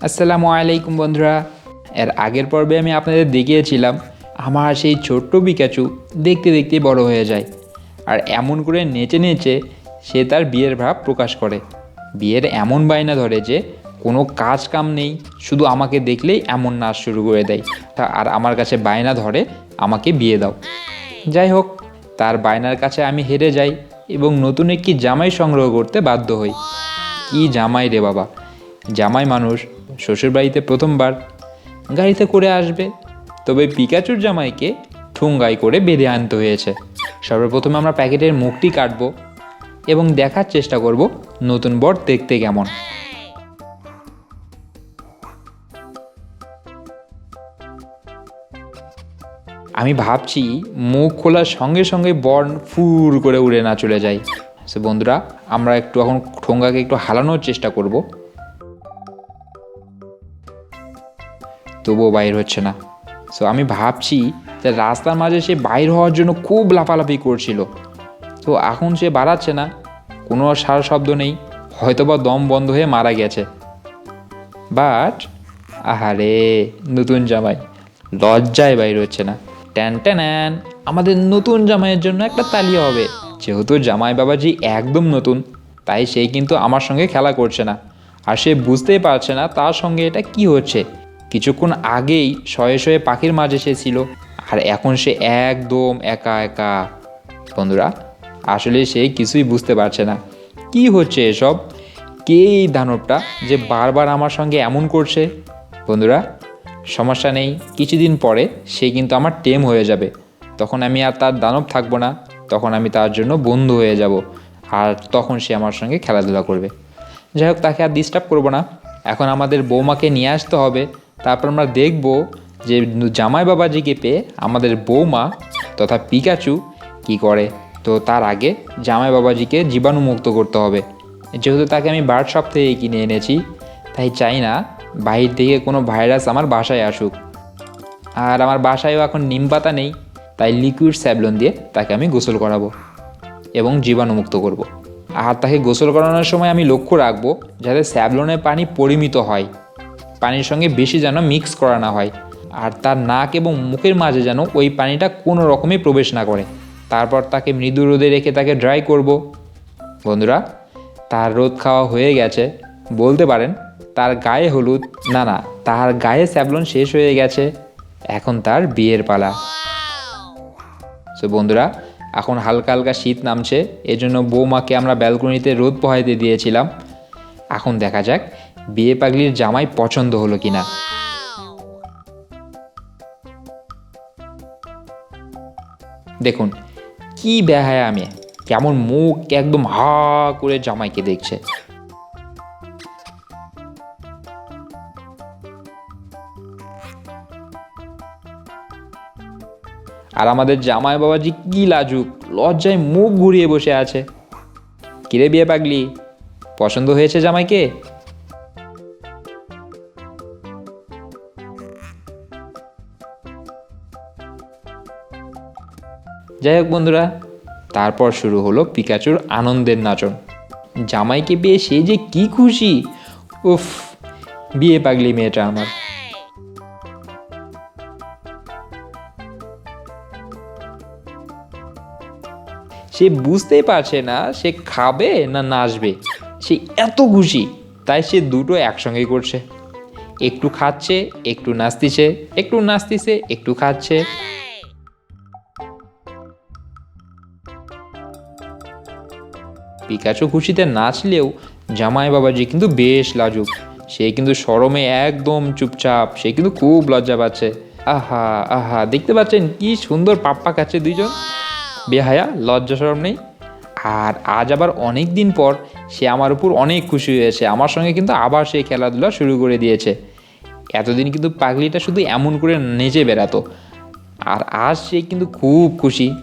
আসসালামু আলাইকুম বন্ধুরা। এর আগের পর্বে আমি আপনাদের দেখিয়েছিলাম, আমার সেই ছোট্ট পিকাচু দেখতে দেখতে বড় হয়ে যায় আর এমন করে নেচে নেচে সে তার বিয়ের ভাব প্রকাশ করে। বিয়ের এমন বায়না ধরে যে কোনো কাজ কাম নেই, শুধু আমাকে দেখলেই এমন নাচ শুরু করে দেয়। তা- আর আমার কাছে বায়না ধরে, আমাকে বিয়ে দাও। যাই হোক, তার বায়নার কাছে আমি হেরে যাই এবং নতুন একটি জামাই সংগ্রহ করতে বাধ্য হই। কি জামাই রে বাবা? জামাই মানুষ শ্বশুরবাড়িতে প্রথমবার। গাড়িতে করে আসবে, তবে পিকাচুর জামাইকে ঠুঙ্গাই করে বেঁধে আনতে হয়েছে। সর্বপ্রথমে আমরা প্যাকেটের মুখটি কাটব এবং দেখার চেষ্টা করব নতুন বর দেখতে কেমন। আমি ভাবছি মুখ খোলার সঙ্গে সঙ্গে বর ফুর করে উড়ে না চলে যায়। সে বন্ধুরা, আমরা একটু এখন ঠোঙ্গাকে একটু হালানোর চেষ্টা করব। তবুও বাইর হচ্ছে না। সো আমি ভাবছি যে রাস্তার মাঝে সে বাইর হওয়ার জন্য খুব লাফালাফি করছিল। তো এখন সে বাড়াচ্ছে না, কোনো সার শব্দ নেই, হয়তোবা দম বন্ধ হয়ে মারা গেছে। বাট আহারে, নতুন জামাই, লজ্জায় বাইর হচ্ছে না। ট্যান ট্যান, আমাদের নতুন জামাইয়ের জন্য একটা তালিয়া হবে। যেহেতু জামাই বাবাজি একদম নতুন, তাই সে কিন্তু আমার সঙ্গে খেলা করছে না। আর সে বুঝতেই পারছে না তার সঙ্গে এটা কি হচ্ছে। কিছুক্ষণ আগেই শয়ে শয়ে পাখির মাঝে সে ছিল আর এখন সে একদম একা একা। বন্ধুরা, আসলে সে কিছুই বুঝতে পারছে না। কি হচ্ছে এসব? কে এই দানবটা যে বারবার আমার সঙ্গে এমন করছে? বন্ধুরা, সমস্যা নেই। কিছুদিন পরে সে কিন্তু আমার টেম হয়ে যাবে। তখন আমি আর তার দানব থাকব না। তখন আমি তার জন্য বন্ধু হয়ে যাব। আর তখন সে আমার সঙ্গে খেলাধুলা করবে। যাই হোক, তাকে আর ডিস্টার্ব করব না। এখন আমাদের বৌমাকে নিয়ে আসতে হবে। তারপর আমরা দেখব যে জামাই বাবাজিকে পেয়ে আমাদের বৌমা তথা পিকাচু কি করে। তো তার আগে জামাই বাবাজিকে জীবাণুমুক্ত করতে হবে। যেহেতু তাকে আমি বার্ড শপ থেকে কিনে এনেছি, তাই চাই না বাহির থেকে কোনো ভাইরাস আমার বাসায় আসুক। আর আমার বাসায়ও এখন নিম পাতা নেই, তাই লিকুইড স্যাবলন দিয়ে তাকে আমি গোসল করাবো এবং জীবাণুমুক্ত করব। আর তাকে গোসল করানোর সময় আমি লক্ষ্য রাখব যাতে স্যাবলনের পানি পরিমিত হয়। পানির সঙ্গে বেশি যেন মিক্স করা না হয়। আর তার নাক এবং মুখের মাঝে যেন ওই পানিটা কোনো রকমে প্রবেশ না করে। তারপর তাকে মৃদু রোদে রেখে তাকে ড্রাই করব। বন্ধুরা, তার রোদ খাওয়া হয়ে গেছে। বলতে পারেন, তার গায়ে হলুদ। না না, তার গায়ে স্যাবলন শেষ হয়ে গেছে। এখন তার বিয়ের পালা। সো বন্ধুরা, এখন হালকা হালকা শীত নামছে। এজন্য বৌমাকে আমরা ব্যালকনিতে রোদ পোহাইতে দিয়েছিলাম। এখন দেখা যাক বিয়ে পাগলির জামাই পছন্দ হলো কিনা? দেখুন, কি বেহায়া আমি। কেমন মুখ, একদম হা করে জামাইকে দেখছে। আর আমাদের জামাই বাবাজি কি লাজুক, লজ্জায় মুখ ঘুরিয়ে বসে আছে। কিরে বিয়ে পাগলি, পছন্দ হয়েছে জামাইকে? যাই হোক বন্ধুরা, তারপর শুরু হলো পিকাচুর আনন্দের নাচন। জামাইকে পেয়ে সে যে কি খুশি, উফ, বিয়ে পাগলি মেয়েটা আমার। সে বুঝতেই পারছে না সে খাবে না নাচবে। সে এত খুশি, তাই সে দুটো একসঙ্গে করছে। একটু খাচ্ছে, একটু নাচতিছে একটু নাচতিছে, একটু খাচ্ছে। পিকাচু খুশিতে নাচলেও জামাই বাবাজি কিন্তু বেশ লাজুক। সে কিন্তু সরমে একদম চুপচাপ, সে কিন্তু খুব লজ্জা পাচ্ছে। আহা আহা, দেখতে পাচ্ছেন কি সুন্দর পাপ্পা খাচ্ছে দুইজন। বেহায়া, লজ্জা সরম নেই। আর আজ আবার অনেক দিন পর সে আমার উপর অনেক খুশি হয়েছে। আমার সঙ্গে কিন্তু আবার সে খেলাধুলা শুরু করে দিয়েছে। এতদিন কিন্তু পাগলিটা শুধু এমন করে নেচে বেড়াতো। আর আজ সে কিন্তু খুব খুশি,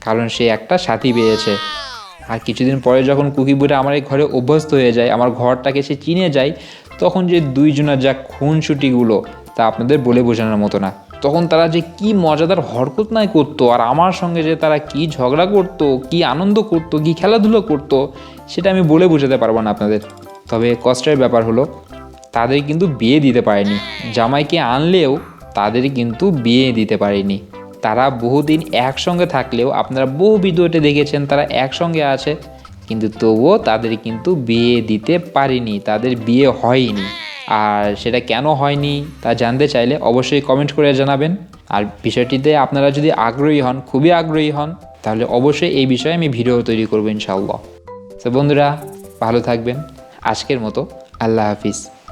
কারণ সে একটা সাথী পেয়েছে। আর কিছুদিন পরে যখন কুকি কুকিবুটা আমার এই ঘরে অভ্যস্ত হয়ে যায়, আমার ঘরটাকে সে চিনে যায়, তখন যে দুইজনের যা খুনসুটিগুলো তা আপনাদের বলে বোঝানোর মতো না। তখন তারা যে কি মজাদার হরকত নাই করতো, আর আমার সঙ্গে যে তারা কি ঝগড়া করতো, কি আনন্দ করতো, কি খেলাধুলো করতো, সেটা আমি বলে বোঝাতে পারব না আপনাদের। তবে কষ্টের ব্যাপার হলো, তাদের কিন্তু বিয়ে দিতে পারেনি। জামাইকে আনলেও তাদের কিন্তু বিয়ে দিতে পারেনি। তারা বহুদিন একসঙ্গে থাকলেও আপনারা বহু ভিডিওতে দেখেছেন তারা একসঙ্গে আছে, কিন্তু তবুও তাদের কিন্তু বিয়ে দিতে পারেনি, তাদের বিয়ে হয়নি। আর সেটা কেন হয়নি তা জানতে চাইলে অবশ্যই কমেন্ট করে জানাবেন। আর বিষয়টিতে আপনারা যদি আগ্রহী হন, খুবই আগ্রহী হন, তাহলে অবশ্যই এই বিষয়ে আমি ভিডিও তৈরি করব ইনশাআল্লাহ। তো বন্ধুরা, ভালো থাকবেন। আজকের মতো আল্লাহ হাফিজ।